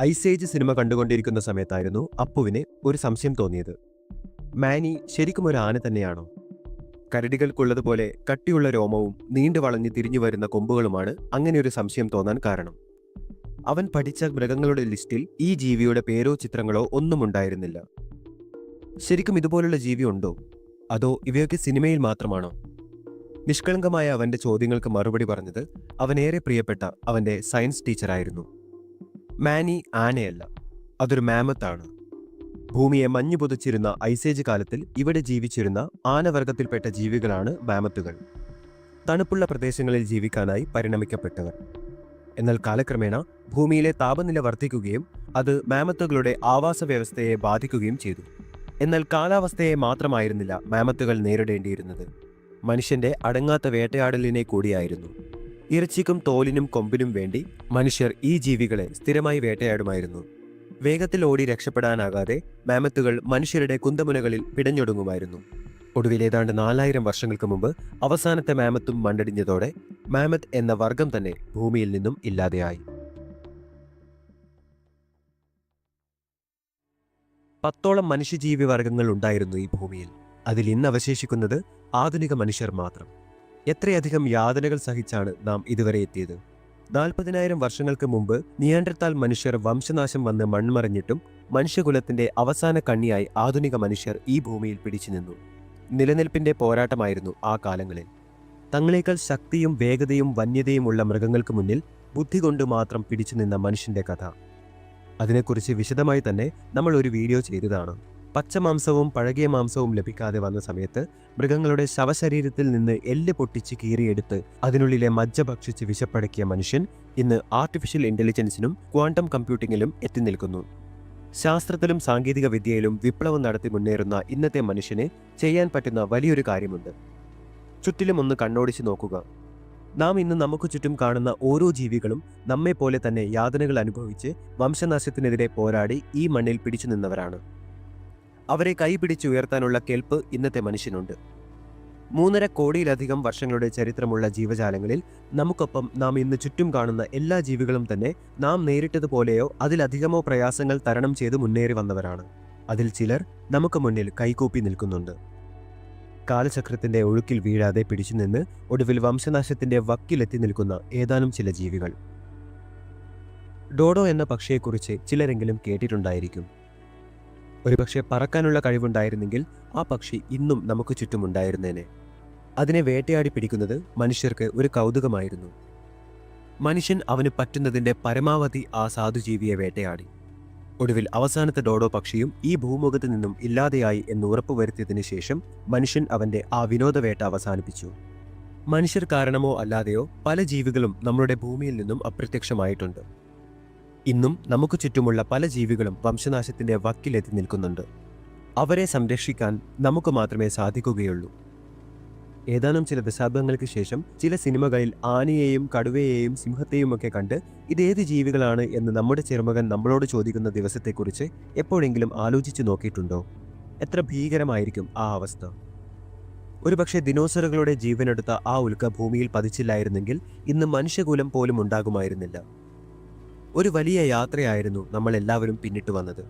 Ice age cinema കണ്ടുകൊണ്ടിരിക്കുന്ന സമയത്തായിരുന്നു അപ്പുവിന് ഒരു സംശയം തോന്നിയത്. മാനി ശരിക്കും ഒരു ആന തന്നെയാണോ? കരടികൾക്കുള്ളതുപോലെ കട്ടിയുള്ള രോമവും നീണ്ടു വളഞ്ഞ് തിരിഞ്ഞു വരുന്ന കൊമ്പുകളുമാണ് അങ്ങനെയൊരു സംശയം തോന്നാൻ കാരണം. അവൻ പഠിച്ച മൃഗങ്ങളുടെ ലിസ്റ്റിൽ ഈ ജീവിയുടെ പേരോ ചിത്രങ്ങളോ ഒന്നും ഉണ്ടായിരുന്നില്ല. ശരിക്കും ഇതുപോലുള്ള ജീവി ഉണ്ടോ? അതോ ഇവയൊക്കെ സിനിമയിൽ മാത്രമാണോ? നിഷ്കളങ്കമായ അവന്റെ ചോദ്യങ്ങൾക്ക് മറുപടി പറഞ്ഞത് അവനേറെ പ്രിയപ്പെട്ട അവന്റെ സയൻസ് ടീച്ചറായിരുന്നു. മാനി ആനയല്ല. അതൊരു മാമത്താണ്. ഭൂമിയെ മഞ്ഞു പുതച്ചിരുന്ന ഐസേജ് കാലത്തിൽ ഇവിടെ ജീവിച്ചിരുന്ന ആനവർഗത്തിൽപ്പെട്ട ജീവികളാണ് മാമത്തുകൾ. തണുപ്പുള്ള പ്രദേശങ്ങളിൽ ജീവിക്കാനായി പരിണമിക്കപ്പെട്ടവർ. എന്നാൽ കാലക്രമേണ ഭൂമിയിലെ താപനില വർദ്ധിക്കുകയും അത് മാമത്തുകളുടെ ആവാസ വ്യവസ്ഥയെ ബാധിക്കുകയും ചെയ്തു. എന്നാൽ കാലാവസ്ഥയെ മാത്രമായിരുന്നില്ല മാമത്തുകൾ നേരിടേണ്ടിയിരുന്നത്. മനുഷ്യന്റെ അടങ്ങാത്ത വേട്ടയാടലിനെ കൂടിയായിരുന്നു. ഇറച്ചിക്കും തോലിനും കൊമ്പിനും വേണ്ടി മനുഷ്യർ ഈ ജീവികളെ സ്ഥിരമായി വേട്ടയാടുമായിരുന്നു. വേഗത്തിൽ ഓടി രക്ഷപ്പെടാനാകാതെ മാമത്തുകൾ മനുഷ്യരുടെ കുന്തമുനകളിൽ പിടഞ്ഞൊടുങ്ങുമായിരുന്നു ഒടുവിൽ ഏതാണ്ട് നാലായിരം വർഷങ്ങൾക്ക് മുമ്പ് അവസാനത്തെ മാമത്തും മണ്ടടിഞ്ഞതോടെ മാമത്ത് എന്ന വർഗം തന്നെ ഭൂമിയിൽ നിന്നും ഇല്ലാതെയായി. പത്തോളം മനുഷ്യജീവി വർഗങ്ങൾ ഉണ്ടായിരുന്നു ഈ ഭൂമിയിൽ. അതിൽ ഇന്ന് അവശേഷിക്കുന്നത് ആധുനിക മനുഷ്യർ മാത്രം. എത്രയധികം യാതനകൾ സഹിച്ചാണ് നാം ഇതുവരെ എത്തിയത്? നാൽപ്പതിനായിരം വർഷങ്ങൾക്ക് മുമ്പ് നിയാൻഡർത്താൽ മനുഷ്യർ വംശനാശം വന്ന് മൺമറഞ്ഞിട്ടും മനുഷ്യകുലത്തിന്റെ അവസാന കണ്ണിയായി ആധുനിക മനുഷ്യർ ഈ ഭൂമിയിൽ പിടിച്ചു നിന്നു. നിലനിൽപ്പിന്റെ പോരാട്ടമായിരുന്നു ആ കാലങ്ങളിൽ. തങ്ങളേക്കാൾ ശക്തിയും വേഗതയും വന്യതയുമുള്ള മൃഗങ്ങൾക്ക് മുന്നിൽ ബുദ്ധി കൊണ്ട് മാത്രം പിടിച്ചു നിന്ന മനുഷ്യന്റെ കഥ. അതിനെക്കുറിച്ച് വിശദമായി തന്നെ നമ്മൾ ഒരു വീഡിയോ ചെയ്തതാണ്. പച്ചമാംസവും പഴകിയ മാംസവും ലഭിക്കാതെ വന്ന സമയത്ത് മൃഗങ്ങളുടെ ശവശരീരത്തിൽ നിന്ന് എല്ല് പൊട്ടിച്ച് കീറിയെടുത്ത് അതിനുള്ളിലെ മജ്ജ ഭക്ഷിച്ച് വിശപ്പടക്കിയ മനുഷ്യൻ ഇന്ന് ആർട്ടിഫിഷ്യൽ ഇന്റലിജൻസിനും ക്വാണ്ടം കമ്പ്യൂട്ടിങ്ങിലും എത്തി നിൽക്കുന്നു. ശാസ്ത്രത്തിലും സാങ്കേതിക വിദ്യയിലും വിപ്ലവം നടത്തി മുന്നേറുന്ന ഇന്നത്തെ മനുഷ്യന് ചെയ്യാൻ പറ്റുന്ന വലിയൊരു കാര്യമുണ്ട്. ചുറ്റിലും ഒന്ന് കണ്ണോടിച്ച് നോക്കുക. നാം ഇന്ന് നമുക്ക് ചുറ്റും കാണുന്ന ഓരോ ജീവികളും നമ്മെപ്പോലെ തന്നെ യാതനകൾ അനുഭവിച്ച് വംശനാശത്തിനെതിരെ പോരാടി ഈ മണ്ണിൽ പിടിച്ചു നിന്നവരാണ്. അവരെ കൈപിടിച്ചുയർത്താനുള്ള കെൽപ്പ് ഇന്നത്തെ മനുഷ്യനുണ്ട്. മൂന്നര കോടിയിലധികം വർഷങ്ങളുടെ ചരിത്രമുള്ള ജീവജാലങ്ങളിൽ നമുക്കൊപ്പം നാം ഇന്ന് ചുറ്റും കാണുന്ന എല്ലാ ജീവികളും തന്നെ നാം നേരിട്ടതുപോലെയോ അതിലധികമോ പ്രയാസങ്ങൾ തരണം ചെയ്ത് മുന്നേറി വന്നവരാണ്. അതിൽ ചിലർ നമുക്ക് മുന്നിൽ കൈകൂപ്പി നിൽക്കുന്നുണ്ട്. കാലചക്രത്തിന്റെ ഒഴുക്കിൽ വീഴാതെ പിടിച്ചുനിന്ന് ഒടുവിൽ വംശനാശത്തിന്റെ വക്കിലെത്തി നിൽക്കുന്ന ഏതാനും ചില ജീവികൾ. ഡോഡോ എന്ന പക്ഷിയെക്കുറിച്ച് ചിലരെങ്കിലും കേട്ടിട്ടുണ്ടായിരിക്കും. ഒരുപക്ഷെ പറക്കാനുള്ള കഴിവുണ്ടായിരുന്നെങ്കിൽ ആ പക്ഷി ഇന്നും നമുക്ക് ചുറ്റുമുണ്ടായിരുന്നേനെ അതിനെ വേട്ടയാടി പിടിക്കുന്നത് മനുഷ്യർക്ക് ഒരു കൗതുകമായിരുന്നു. മനുഷ്യൻ അവന് പറ്റുന്നതിന്റെ പരമാവധി ആ സാധുജീവിയെ വേട്ടയാടി. ഒടുവിൽ അവസാനത്തെ ഡോഡോ പക്ഷിയും ഈ ഭൂമുഖത്ത് നിന്നും ഇല്ലാതെയായി എന്ന് ഉറപ്പുവരുത്തിയതിനു ശേഷം മനുഷ്യൻ അവന്റെ ആ വിനോദവേട്ട അവസാനിപ്പിച്ചു. മനുഷ്യർ കാരണമോ അല്ലാതെയോ പല ജീവികളും നമ്മുടെ ഭൂമിയിൽ നിന്നും അപ്രത്യക്ഷമായിട്ടുണ്ട്. ഇന്നും നമുക്ക് ചുറ്റുമുള്ള പല ജീവികളും വംശനാശത്തിന്റെ വക്കിലെത്തി നിൽക്കുന്നുണ്ട്. അവരെ സംരക്ഷിക്കാൻ നമുക്ക് മാത്രമേ സാധിക്കുകയുള്ളൂ. ഏതാനും ചില ദശാബ്ദങ്ങൾക്ക് ശേഷം ചില സിനിമകളിൽ ആനയെയും കടുവയെയും സിംഹത്തെയും ഒക്കെ കണ്ട് ഇതേത് ജീവികളാണ് എന്ന് നമ്മുടെ ചെറുമകൻ നമ്മളോട് ചോദിക്കുന്ന ദിവസത്തെക്കുറിച്ച് എപ്പോഴെങ്കിലും ആലോചിച്ചു നോക്കിയിട്ടുണ്ടോ? എത്ര ഭീകരമായിരിക്കും ആ അവസ്ഥ? ഒരുപക്ഷെ ദിനോസറുകളുടെ ജീവനെടുത്ത ആ ഉൽക്ക ഭൂമിയിൽ പതിച്ചില്ലായിരുന്നെങ്കിൽ ഇന്ന് മനുഷ്യകൂലം പോലും ഉണ്ടാകുമായിരുന്നില്ല. ഒരു വലിയ യാത്രയായിരുന്നു നമ്മൾ എല്ലാവരും പിന്നിട്ട് വന്നത്.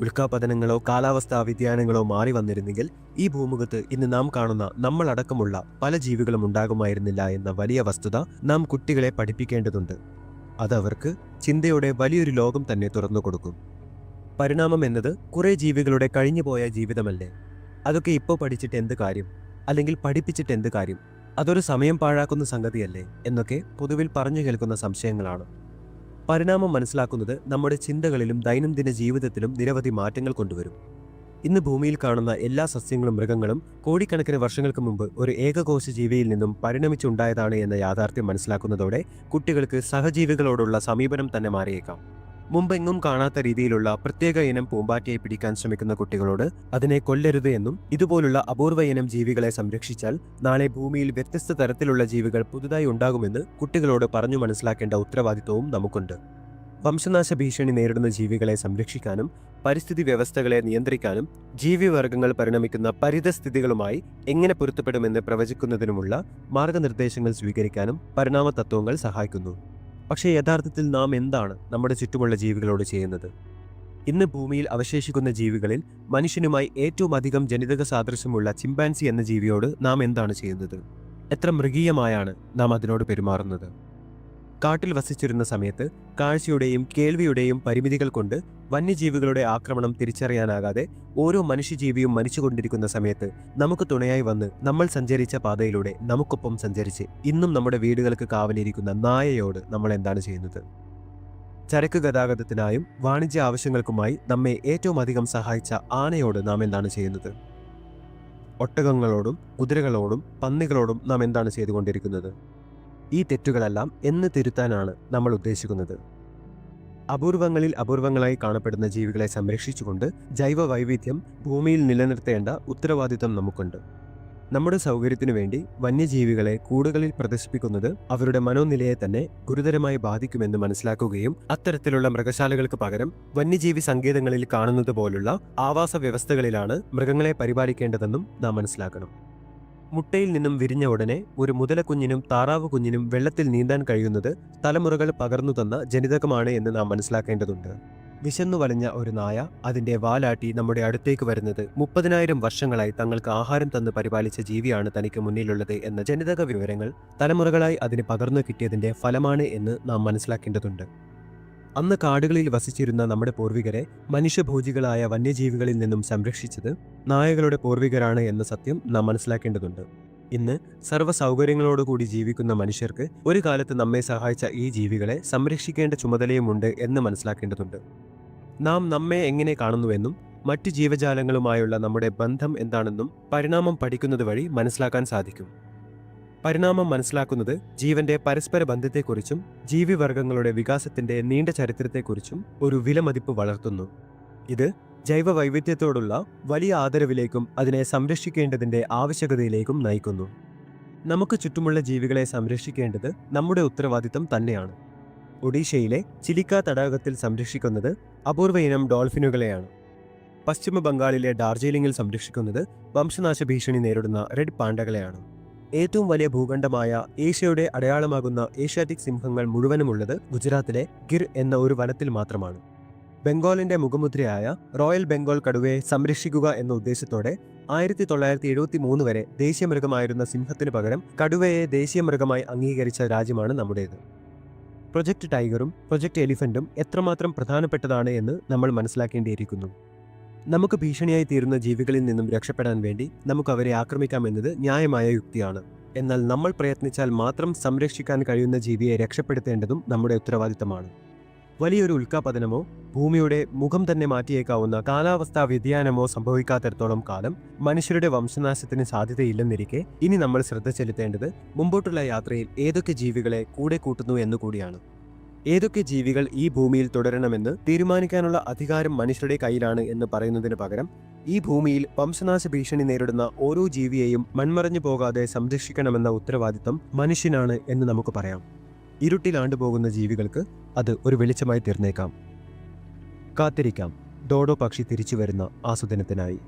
ഉൽക്കാപതനങ്ങളോ കാലാവസ്ഥാ വ്യതിയാനങ്ങളോ മാറി വന്നിരുന്നെങ്കിൽ ഈ ഭൂമുഖത്ത് ഇന്ന് നാം കാണുന്ന നമ്മളടക്കമുള്ള പല ജീവികളും ഉണ്ടാകുമായിരുന്നില്ല എന്ന വലിയ വസ്തുത നാം കുട്ടികളെ പഠിപ്പിക്കേണ്ടതുണ്ട്. അതവർക്ക് ചിന്തയുടെ വലിയൊരു ലോകം തന്നെ തുറന്നു കൊടുക്കും. പരിണാമം എന്നത് കുറെ ജീവികളുടെ കഴിഞ്ഞുപോയ ജീവിതമല്ലേ? അതൊക്കെ ഇപ്പോൾ പഠിച്ചിട്ട് എന്ത് കാര്യം? അല്ലെങ്കിൽ പഠിപ്പിച്ചിട്ട് എന്ത് കാര്യം? അതൊരു സമയം പാഴാക്കുന്ന സംഗതിയല്ലേ? എന്നൊക്കെ പൊതുവിൽ പറഞ്ഞു കേൾക്കുന്ന സംശയങ്ങളാണ്. പരിണാമം മനസ്സിലാക്കുന്നത് നമ്മുടെ ചിന്തകളിലും ദൈനംദിന ജീവിതത്തിലും നിരവധി മാറ്റങ്ങൾ കൊണ്ടുവരും. ഇന്ന് ഭൂമിയിൽ കാണുന്ന എല്ലാ സസ്യങ്ങളും മൃഗങ്ങളും കോടിക്കണക്കിന് വർഷങ്ങൾക്ക് മുമ്പ് ഒരു ഏകകോശ ജീവിയിൽ നിന്നും പരിണമിച്ചുണ്ടായതാണ് എന്ന യാഥാർത്ഥ്യം മനസ്സിലാക്കുന്നതോടെ കുട്ടികൾക്ക് സഹജീവികളോടുള്ള സമീപനം തന്നെ മാറിയേക്കാം. മുമ്പെങ്ങും കാണാത്ത രീതിയിലുള്ള പ്രത്യേക ഇനം പൂമ്പാറ്റയെ പിടിക്കാൻ ശ്രമിക്കുന്ന കുട്ടികളോട് അതിനെ കൊല്ലരുത് എന്നും ഇതുപോലുള്ള അപൂർവ ഇനം ജീവികളെ സംരക്ഷിച്ചാൽ നാളെ ഭൂമിയിൽ വ്യത്യസ്ത തരത്തിലുള്ള ജീവികൾ പുതുതായി ഉണ്ടാകുമെന്ന് കുട്ടികളോട് പറഞ്ഞു മനസ്സിലാക്കേണ്ട ഉത്തരവാദിത്വവും നമുക്കുണ്ട്. വംശനാശ ഭീഷണി നേരിടുന്ന ജീവികളെ സംരക്ഷിക്കാനും പരിസ്ഥിതി വ്യവസ്ഥകളെ നിയന്ത്രിക്കാനും ജീവിവർഗങ്ങൾ പരിണമിക്കുന്ന പരിതസ്ഥിതികളുമായി എങ്ങനെ പൊരുത്തപ്പെടുമെന്ന് പ്രവചിക്കുന്നതിനുമുള്ള മാർഗനിർദ്ദേശങ്ങൾ സ്വീകരിക്കാനും പരിണാമ തത്വങ്ങൾ സഹായിക്കുന്നു. പക്ഷേ യഥാർത്ഥത്തിൽ നാം എന്താണ് നമ്മുടെ ചുറ്റുമുള്ള ജീവികളോട് ചെയ്യുന്നത്? ഇന്ന് ഭൂമിയിൽ അവശേഷിക്കുന്ന ജീവികളിൽ മനുഷ്യനുമായി ഏറ്റവും അധികം ജനിതക സാദൃശ്യമുള്ള ചിമ്പാൻസി എന്ന ജീവിയോട് നാം എന്താണ് ചെയ്യുന്നത്? എത്ര മൃഗീയമായാണ് നാം അതിനോട് പെരുമാറുന്നത്? കാട്ടിൽ വസിച്ചിരുന്ന സമയത്ത് കാഴ്ചയുടെയും കേൾവിയുടെയും പരിമിതികൾ കൊണ്ട് വന്യജീവികളുടെ ആക്രമണം തിരിച്ചറിയാനാകാതെ ഓരോ മനുഷ്യജീവിയും മരിച്ചുകൊണ്ടിരിക്കുന്ന സമയത്ത് നമുക്ക് തുണയായി വന്ന് നമ്മൾ സഞ്ചരിച്ച പാതയിലൂടെ നമുക്കൊപ്പം സഞ്ചരിച്ച് ഇന്നും നമ്മുടെ വീടുകൾക്ക് കാവലിരിക്കുന്ന നായയോട് നമ്മൾ എന്താണ് ചെയ്യുന്നത്? ചരക്ക് ഗതാഗതത്തിനായും വാണിജ്യ ആവശ്യങ്ങൾക്കുമായി നമ്മെ ഏറ്റവും അധികം സഹായിച്ച ആനയോട് നാം എന്താണ് ചെയ്യുന്നത്? ഒട്ടകങ്ങളോടും കുതിരകളോടും പന്നികളോടും നാം എന്താണ് ചെയ്തുകൊണ്ടിരിക്കുന്നത്? ഈ തെറ്റുകളെല്ലാം എന്ന് തിരുത്താനാണ് നമ്മൾ ഉദ്ദേശിക്കുന്നത്. അപൂർവങ്ങളിൽ അപൂർവങ്ങളായി കാണപ്പെടുന്ന ജീവികളെ സംരക്ഷിച്ചുകൊണ്ട് ജൈവ വൈവിധ്യം ഭൂമിയിൽ നിലനിർത്തേണ്ട ഉത്തരവാദിത്തം നമുക്കുണ്ട്. നമ്മുടെ സൗകര്യത്തിനു വേണ്ടി വന്യജീവികളെ കൂടുകളിൽ പ്രദർശിപ്പിക്കുന്നത് അവരുടെ മനോനിലയെ തന്നെ ഗുരുതരമായി ബാധിക്കുമെന്ന് മനസ്സിലാക്കുകയും അത്തരത്തിലുള്ള മൃഗശാലകൾക്ക് പകരം വന്യജീവി സങ്കേതങ്ങളിൽ കാണുന്നത് പോലുള്ള ആവാസ വ്യവസ്ഥകളിലാണ് മൃഗങ്ങളെ പരിപാലിക്കേണ്ടതെന്നും നാം മനസ്സിലാക്കണം. മുട്ടയിൽ നിന്നും വിരിഞ്ഞ ഉടനെ ഒരു മുതലക്കുഞ്ഞിനും താറാവ് കുഞ്ഞിനും വെള്ളത്തിൽ നീന്താൻ കഴിയുന്നത് തലമുറകൾ പകർന്നു തന്ന ജനിതകമാണ് എന്ന് നാം മനസ്സിലാക്കേണ്ടതുണ്ട്. വിശന്നു വലഞ്ഞ ഒരു നായ അതിന്റെ വാലാട്ടി നമ്മുടെ അടുത്തേക്ക് വരുന്നത് മുപ്പതിനായിരം വർഷങ്ങളായി തങ്ങൾക്ക് ആഹാരം തന്ന് പരിപാലിച്ച ജീവിയാണ് തനിക്ക് മുന്നിലുള്ളത് എന്ന ജനിതക വിവരങ്ങൾ തലമുറകളായി അതിന് പകർന്നു കിട്ടിയതിന്റെ ഫലമാണ് എന്ന് നാം മനസ്സിലാക്കേണ്ടതുണ്ട്. അന്ന് കാടുകളിൽ വസിച്ചിരുന്ന നമ്മുടെ പൂർവികരെ മനുഷ്യഭോജികളായ വന്യജീവികളിൽ നിന്നും സംരക്ഷിച്ചത് നായകളുടെ പൂർവികരാണ് എന്ന സത്യം നാം മനസ്സിലാക്കേണ്ടതുണ്ട്. ഇന്ന് സർവ സൗകര്യങ്ങളോടുകൂടി ജീവിക്കുന്ന മനുഷ്യർക്ക് ഒരു കാലത്ത് നമ്മെ സഹായിച്ച ഈ ജീവികളെ സംരക്ഷിക്കേണ്ട ചുമതലയുമുണ്ട് എന്ന് മനസ്സിലാക്കേണ്ടതുണ്ട്. നാം നമ്മെ എങ്ങനെ കാണുന്നുവെന്നും മറ്റ് ജീവജാലങ്ങളുമായുള്ള നമ്മുടെ ബന്ധം എന്താണെന്നും പരിണാമം പഠിക്കുന്നത് വഴി മനസ്സിലാക്കാൻ സാധിക്കും. പരിണാമം മനസ്സിലാക്കുന്നത് ജീവന്റെ പരസ്പര ബന്ധത്തെക്കുറിച്ചും ജീവിവർഗങ്ങളുടെ വികാസത്തിന്റെ നീണ്ട ചരിത്രത്തെക്കുറിച്ചും ഒരു വിലമതിപ്പ് വളർത്തുന്നു. ഇത് ജൈവ വൈവിധ്യത്തോടുള്ള വലിയ ആദരവിലേക്കും അതിനെ സംരക്ഷിക്കേണ്ടതിന്റെ ആവശ്യകതയിലേക്കും നയിക്കുന്നു. നമുക്ക് ചുറ്റുമുള്ള ജീവികളെ സംരക്ഷിക്കേണ്ടത് നമ്മുടെ ഉത്തരവാദിത്തം തന്നെയാണ്. ഒഡീഷയിലെ ചിലിക്ക തടാകത്തിൽ സംരക്ഷിക്കുന്നത് അപൂർവ ഇനം ഡോൾഫിനുകളെയാണ്. പശ്ചിമ ബംഗാളിലെ ഡാർജിലിംഗിൽ സംരക്ഷിക്കുന്നത് വംശനാശ ഭീഷണി നേരിടുന്ന റെഡ് പാണ്ടകളെയാണ്. ഏറ്റവും വലിയ ഭൂഖണ്ഡമായ ഏഷ്യയുടെ അടയാളമാകുന്ന ഏഷ്യാറ്റിക് സിംഹങ്ങൾ മുഴുവനുമുള്ളത് ഗുജറാത്തിലെ ഗിർ എന്ന ഒരു വനത്തിൽ മാത്രമാണ്. ബംഗാളിന്റെ മുഖമുദ്രയായ റോയൽ ബംഗാൾ കടുവയെ സംരക്ഷിക്കുക എന്ന ഉദ്ദേശത്തോടെ ആയിരത്തി തൊള്ളായിരത്തി എഴുപത്തി മൂന്ന് വരെ ദേശീയ മൃഗമായിരുന്ന സിംഹത്തിനു പകരം കടുവയെ ദേശീയ മൃഗമായി അംഗീകരിച്ച രാജ്യമാണ് നമ്മുടേത്. പ്രൊജക്ട് ടൈഗറും പ്രൊജക്ട് എലിഫന്റും എത്രമാത്രം പ്രധാനപ്പെട്ടതാണ് എന്ന് നമ്മൾ മനസ്സിലാക്കേണ്ടിയിരിക്കുന്നു. നമുക്ക് ഭീഷണിയായി തീരുന്ന ജീവികളിൽ നിന്നും രക്ഷപ്പെടാൻ വേണ്ടി നമുക്ക് അവരെ ആക്രമിക്കാം ആക്രമിക്കാമെന്നത് ന്യായമായ യുക്തിയാണ്. എന്നാൽ നമ്മൾ പ്രയത്നിച്ചാൽ മാത്രം സംരക്ഷിക്കാൻ കഴിയുന്ന ജീവിയെ രക്ഷപ്പെടുത്തേണ്ടതും നമ്മുടെ ഉത്തരവാദിത്തമാണ്. വലിയൊരു ഉൽക്കാപതനമോ ഭൂമിയുടെ മുഖം തന്നെ മാറ്റിയേക്കാവുന്ന കാലാവസ്ഥാ വ്യതിയാനമോ സംഭവിക്കാത്തിടത്തോളം കാലം മനുഷ്യരുടെ വംശനാശത്തിന് സാധ്യതയില്ലെന്നിരിക്കെ ഇനി നമ്മൾ ശ്രദ്ധ ചെലുത്തേണ്ടത് മുമ്പോട്ടുള്ള യാത്രയിൽ ഏതൊക്കെ ജീവികളെ കൂടെ കൂട്ടുന്നു എന്നുകൂടിയാണ് ഏതൊക്കെ ജീവികൾ ഈ ഭൂമിയിൽ തുടരണമെന്ന് തീരുമാനിക്കാനുള്ള അധികാരം മനുഷ്യരുടെ കയ്യിലാണ് എന്ന് പറയുന്നതിന് പകരം ഈ ഭൂമിയിൽ വംശനാശ ഭീഷണി നേരിടുന്ന ഓരോ ജീവിയെയും മൺമറഞ്ഞു പോകാതെ സംരക്ഷിക്കണമെന്ന ഉത്തരവാദിത്തം മനുഷ്യനാണ് എന്ന് നമുക്ക് പറയാം. ഇരുട്ടിലാണ്ടു പോകുന്ന ജീവികൾക്ക് അത് ഒരു വെളിച്ചമായി തീർന്നേക്കാം. കാത്തിരിക്കാം. ഡോഡോ പക്ഷി തിരിച്ചു വരുന്ന ആസ്വദനത്തിനായി.